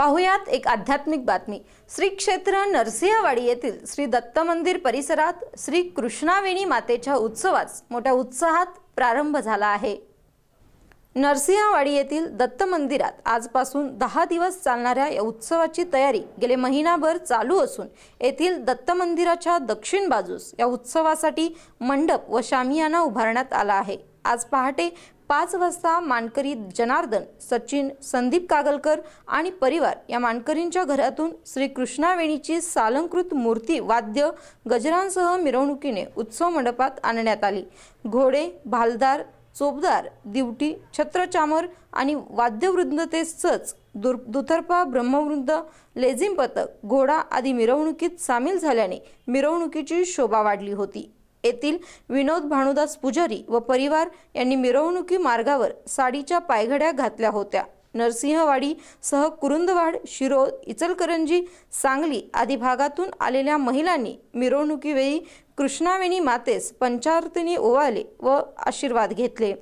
पाहुयात एक आध्यात्मिक बातमी. श्री क्षेत्र नरसिंहवाडी येथील श्री दत्त मंदिर परिसरात श्री कृष्णावेणी मातेच्या उत्सवास मोठ्या उत्साहात प्रारंभ झाला आहे. नरसिंहवाडी येथील दत्त मंदिरात आजपासून दहा दिवस चालणाऱ्या या उत्सवाची तयारी गेले महिनाभर चालू असून येथील दत्त मंदिराच्या दक्षिण बाजूस या उत्सवासाठी मंडप व शामियाना उभारण्यात आला आहे. आज पहाटे पाच वाजता मानकरी जनार्दन सचिन संदीप कागलकर आणि परिवार या मानकरींच्या घरातून श्रीकृष्णावेणीची सालंकृत मूर्ती वाद्य गजरांसह मिरवणुकीने उत्सव मंडपात आणण्यात आली. घोडे भालदार चोपदार दिवटी छत्रचामर आणि वाद्यवृंदतेसच दुर दुतर्फा ब्रह्मवृंद लेझिम पथक घोडा आदी मिरवणुकीत सामील झाल्याने मिरवणुकीची शोभा वाढली होती. येथील विनोद भानुदास पुजारी व परिवार यांनी मिरवणुकी मार्गावर साडीच्या पायघड्या घातल्या होत्या. नरसिंहवाडी सह कुरुंदवाड शिरोळ इचलकरंजी सांगली आदी भागातून आलेल्या महिलांनी मिरवणुकीवेळी कृष्णावेणी मातेस पंचारतीने ओवाळले व आशीर्वाद घेतले.